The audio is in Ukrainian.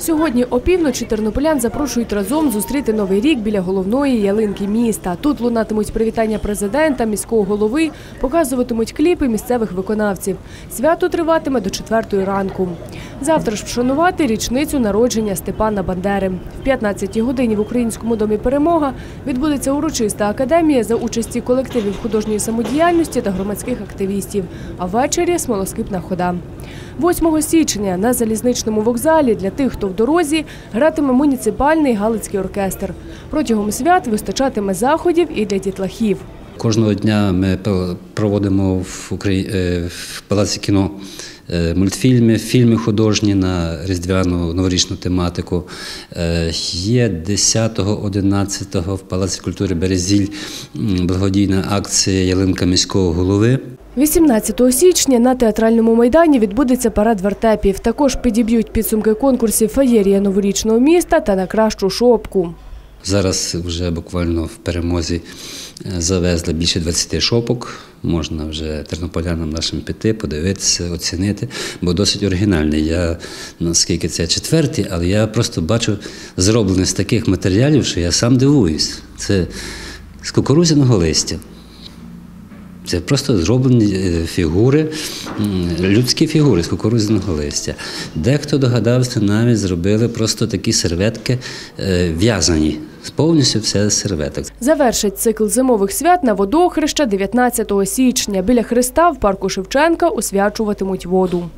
Сьогодні опівночі тернополян запрошують разом зустріти новий рік біля головної ялинки міста. Тут лунатимуть привітання президента, міського голови, показуватимуть кліпи місцевих виконавців. Свято триватиме до четвертої ранку. Завтра ж вшанувати річницю народження Степана Бандери. В 15-й годині в Українському домі Перемога відбудеться урочиста академія за участі колективів художньої самодіяльності та громадських активістів. А ввечері смолоскипна хода. 8 січня на залізничному вокзалі для тих, хто в дорозі, гратиме муніципальний галицький оркестр. Протягом свят вистачатиме заходів і для дітлахів. Кожного дня ми проводимо в, Украї... е, в Палаці кіно е, мультфільми, фільми художні на різдвяну новорічну тематику. Е, Є 10-11 в Палаці культури Березіль благодійна акція Ялинка міського голови. 18 січня на театральному майдані відбудеться парад вертепів. Також підіб'ють підсумки конкурсів «Феєрія новорічного міста та на кращу шопку. Зараз вже буквально в перемозі е, завезли більше 20 шопок. Можна вже тернополянам нашим піти, подивитися, оцінити, бо досить оригінальний. Я наскільки це четвертий, але я просто бачу зроблений з таких матеріалів, що я сам дивуюсь. Це з кукурудзяного листя. Це просто зроблені е, фігури, людські фігури з кукурудзяного листя. Дехто догадався, навіть зробили просто такі серветки е, в'язані. Повністю все серветок. Завершить цикл зимових свят на водохреща 19 січня. Біля Христа в парку Шевченка освячуватимуть воду.